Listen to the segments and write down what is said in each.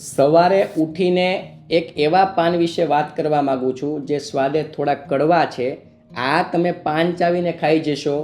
સવારે ઉઠીને એક એવા પાન વિશે વાત કરવા માગું છું, જે સ્વાદે થોડા કડવા છે. આ તમે પાન ચાવીને ખાઈ જશો,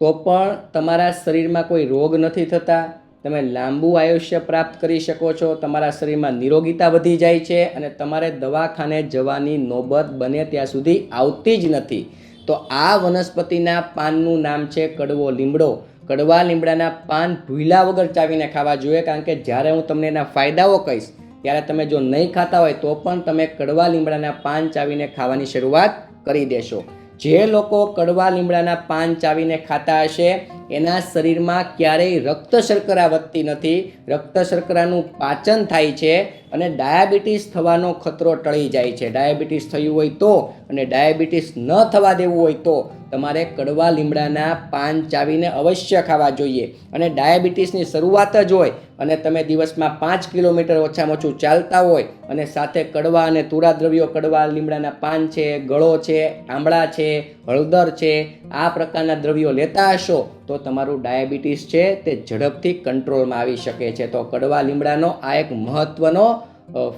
તો પણ તમારા શરીરમાં કોઈ રોગ નથી થતા. તમે લાંબુ આયુષ્ય પ્રાપ્ત કરી શકો છો, તમારા શરીરમાં નિરોગીતા વધી જાય છે અને તમારે દવાખાને જવાની નોબત બને ત્યાં સુધી આવતી જ નથી. તો આ વનસ્પતિના પાનનું નામ છે કડવો લીમડો. કડવા લીમડાના પાન ભૂલા વગર ચાવીને ખાવા જોઈએ, કારણ કે જ્યારે હું તમને એના ફાયદાઓ કહીશ ત્યારે તમે જો નહીં ખાતા હોય તો પણ તમે કડવા લીમડાના પાન ચાવીને ખાવાની શરૂઆત કરી દેશો. જે લોકો કડવા લીમડાના પાન ચાવીને ખાતા હશે, એના શરીરમાં ક્યારેય રક્ત શર્કરા વધતી નથી. રક્ત શર્કરાનું પાચન થાય છે અને ડાયાબિટીસ થવાનો ખતરો ટળી જાય છે. ડાયાબિટીસ થયું હોય તો અને ડાયાબિટીસ ન થવા દેવું હોય તો તમારે કડવા લીમડાના પાન ચાવીને અવશ્ય ખાવા જોઈએ અને ડાયાબિટીસની શરૂઆત જ હોય અને તમે દિવસમાં પાંચ કિલોમીટર ઓછામાં ઓછું ચાલતા હોય અને સાથે કડવા અને તુરા દ્રવ્યો, કડવા લીમડાના પાન છે, ગળો છે આંબળા છે, હળદર છે, આ પ્રકારના દ્રવ્યો લેતા હશો તો તમારું ડાયાબિટીસ છે તે ઝડપથી કંટ્રોલમાં આવી શકે છે. તો કડવા લીમડાનો આ એક મહત્ત્વનો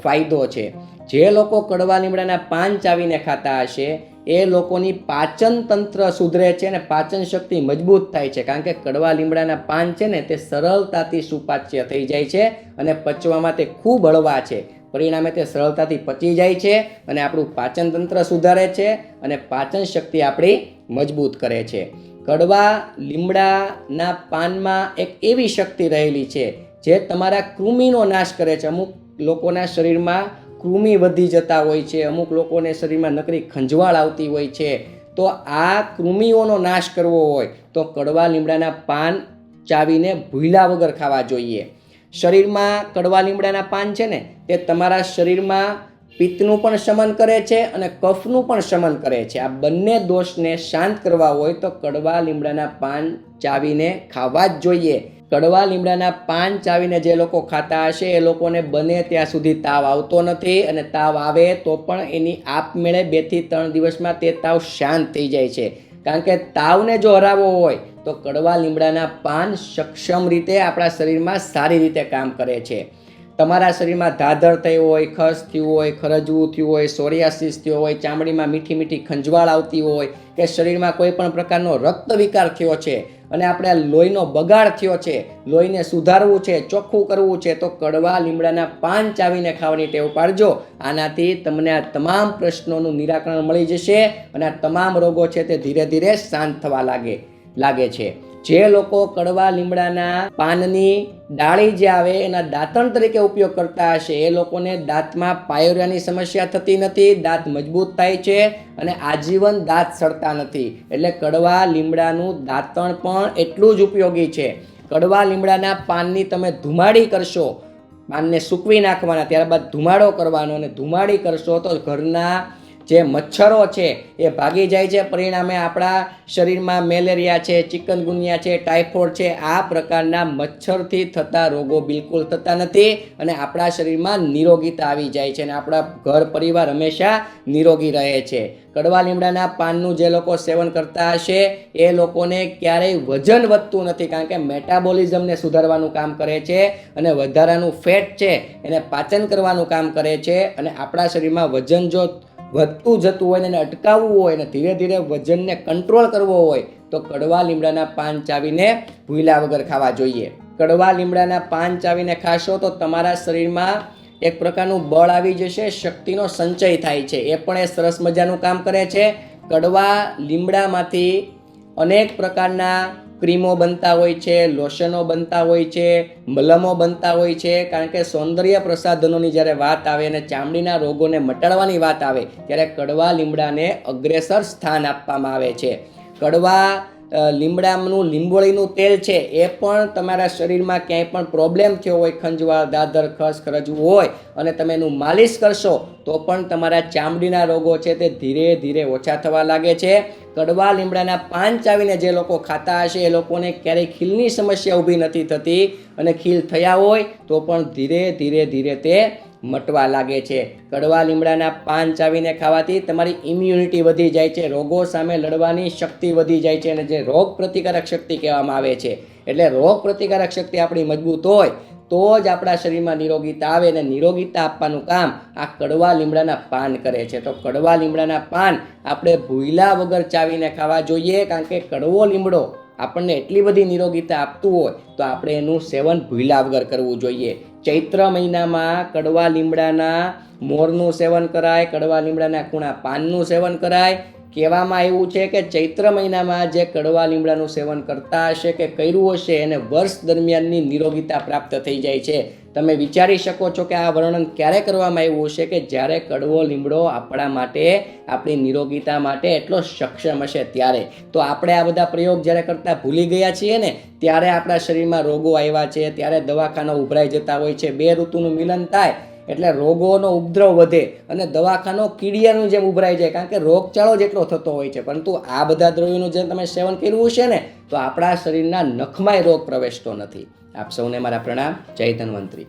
ફાયદો છે. જે લોકો કડવા લીમડાના પાન ચાવીને ખાતા હશે, એ લોકોની પાચન તંત્ર સુધરે છે અને પાચન શક્તિ મજબૂત થાય છે. કારણ કે કડવા લીમડાના પાન છે ને, તે સરળતાથી સુપાચ્ય થઈ જાય છે અને પચવામાં તે ખૂબ હળવા છે. પરિણામે તે સરળતાથી પચી જાય છે અને આપણું પાચન તંત્ર સુધારે છે અને પાચન શક્તિ આપણી મજબૂત કરે છે. કડવા લીમડાના પાનમાં એક એવી શક્તિ રહેલી છે જે તમારા કૃમિનો નાશ કરે છે. અમુક લોકોના શરીરમાં કૃમિ વધી જતા હોય છે, અમુક લોકોને શરીરમાં નકરી ખંજવાળ આવતી હોય છે, તો આ કૃમિઓનો નાશ કરવો હોય તો કડવા લીમડાના પાન ચાવીને ભૂલા વગર ખાવા જોઈએ. શરીરમાં કડવા લીમડાના પાન છે ને, તે તમારા શરીરમાં પિત્તનું પણ શમન કરે છે અને કફનું પણ શમન કરે છે. આ બંને દોષને શાંત કરવા હોય તો કડવા લીમડાના પાન ચાવીને ખાવા જ જોઈએ. કડવા લીમડાના પાન ચાવીને જે લોકો ખાતા હશે, એ લોકોને બને ત્યાં સુધી તાવ આવતો નથી અને તાવ આવે તો પણ એની આપમેળે બેથી ત્રણ દિવસમાં તે તાવ શાંત થઈ જાય છે. કારણ કે તાવને જો હરાવવો હોય, તો કડવા લીમડાના પાન સક્ષમ રીતે આપણા શરીરમાં સારી રીતે કામ કરે છે. તમારા શરીરમાં ધાધર થયું હોય, ખસ થયું હોય, ખરજવું થયું હોય, સોરિયાસિસ થયો હોય, ચામડીમાં મીઠી મીઠી ખંજવાળ આવતી હોય, કે શરીરમાં કોઈ પણ પ્રકારનો રક્ત વિકાર થયો છે અને આપણે લોહીનો બગાડ થયો છે, લોહીને સુધારવું છે, ચોખ્ખું કરવું છે, તો કડવા લીમડાના પાન ચાવીને ખાવાની ટેવ પાડજો. આનાથી તમને આ તમામ પ્રશ્નોનું નિરાકરણ મળી જશે અને આ તમામ રોગો છે તે ધીરે ધીરે શાંત થવા લાગે લાગે છે. જે લોકો કડવા લીમડાના પાનની ડાળી જે આવે એના દાંતણ તરીકે ઉપયોગ કરતા હશે, એ લોકોને દાંતમાં પાયોરિયાની સમસ્યા થતી નથી, દાંત મજબૂત થાય છે અને આજીવન દાંત સડતા નથી. એટલે કડવા લીમડાનું દાંતણ પણ એટલું જ ઉપયોગી છે. કડવા લીમડાના પાનની તમે ધુમાડી કરશો, પાનને સૂકવી નાખવાના, ત્યારબાદ ધુમાડો કરવાનો અને ધુમાડી કરશો તો ઘરના જે મચ્છરો છે, એ ભાગી જાય છે. પરિણામે આપણા શરીરમાં મેલેરિયા છે, ચિકનગુનિયા છે, ટાઇફોઇડ છે, આ પ્રકારના મચ્છરથી થતા રોગો બિલકુલ થતા નથી અને આપણા શરીરમાં નિરોગીતા આવી જાય છે અને આપણા ઘર પરિવાર હંમેશા નિરોગી રહે છે. કડવા લીમડાના પાનનું જે લોકો સેવન કરતા હશે, એ લોકોને ક્યારેય વજન વધતું નથી કારણ કે મેટાબોલિઝમને સુધારવાનું કામ કરે છે અને વધારાનું ફેટ છે, એને પાચન કરવાનું કામ કરે છે અને આપણા શરીરમાં વજન જો વધતું જતું હોય એને અટકાવવું હોય અને ધીરે ધીરે વજનને કંટ્રોલ કરવો હોય, તો કડવા લીમડાના પાન ચાવીને ભૂલા વગર ખાવા જોઈએ. કડવા લીમડાના પાન ચાવીને ખાશો તો તમારા શરીરમાં એક પ્રકારનું બળ આવી જશે, શક્તિનો સંચય થાય છે. એ પણ એ સરસ મજાનું કામ કરે છે. કડવા લીમડામાંથી અનેક પ્રકારના ક્રીમો બનતા હોય છે, લોશનો બનતા હોય છે, મલમો બનતા હોય છે, કારણ કે સૌંદર્ય પ્રસાધનોની જ્યારે વાત આવે અને ચામડીના રોગોને મટાડવાની વાત આવે, ત્યારે કડવા લીમડાને અગ્રેસર સ્થાન આપવામાં આવે છે. કડવા લીમડાનું, લીંબોળીનું તેલ છે, એ પણ તમારા શરીરમાં ક્યાંય પણ પ્રોબ્લેમ થયો હોય, ખંજવાળ, દાદર, ખસ, ખરજવું હોય, અને તમે એનું માલિશ કરશો, તો પણ તમારા ચામડીના રોગો છે તે ધીરે ધીરે ઓછા થવા લાગે છે. કડવા લીમડાના પાન ચાવીને જે લોકો ખાતા હશે, એ લોકોને ક્યારેય ખીલની સમસ્યા ઊભી નથી થતી, અને ખીલ થયા હોય, તો પણ ધીરે ધીરે ધીરે તે મટવા લાગે છે. કડવા લીમડાના પાન ચાવીને ખાવાથી તમારી ઇમ્યુનિટી વધી જાય છે. રોગો સામે લડવાની શક્તિ વધી જાય છે અને જે રોગ પ્રતિકારક શક્તિ કહેવામાં આવે છે, એટલે રોગ પ્રતિકારક શક્તિ આપણી મજબૂત હોય, તો જ આપણા શરીરમાં નિરોગીતા આવે અને નિરોગીતા આપવાનું કામ આ કડવા લીમડાના પાન કરે છે. તો કડવા લીમડાના પાન આપણે ભૂયલા વગર ચાવીને ખાવા જોઈએ, કારણ કે કડવો લીમડો આપણને એટલી બધી નિરોગીતા આપતું હોય તો આપણે એનું સેવન ભૂલા વગર કરવું જોઈએ. ચૈત્ર મહિનામાં કડવા લીમડાના મોરનું સેવન કરાય, કડવા લીમડાના કૂણા પાનનું સેવન કરાય. કહેવામાં એવું છે કે ચૈત્ર મહિનામાં જે કડવા લીમડાનું સેવન કરતા હશે કે કર્યું હશે, એને વર્ષ દરમિયાનની નિરોગીતા પ્રાપ્ત થઈ જાય છે. તમે વિચારી શકો છો કે આ વર્ણન ક્યારે કરવામાં આવ્યું હશે કે જ્યારે કડવો લીમડો આપણા માટે, આપણી નિરોગીતા માટે એટલો સક્ષમ હશે ત્યારે? તો આપણે આ બધા પ્રયોગ જ્યારે કરતાં ભૂલી ગયા છીએ ને, ત્યારે આપણા શરીરમાં રોગો આવ્યા છે, ત્યારે દવાખાના ઉભરાઈ જતા હોય છે, બે ઋતુનું મિલન થાય, એટલે રોગોનો ઉપદ્રવ વધે અને દવાખાનો કીડિયાનું જેમ ઉભરાઈ જાય, કારણ કે રોગચાળો જેટલો થતો હોય છે. પરંતુ આ બધા દ્રવ્યોનું જેમ તમે સેવન કર્યું છે ને, તો આપણા શરીરના નખમાંય રોગ પ્રવેશતો નથી. આપ સૌને મારા પ્રણામ. જય ધન્વંતરી.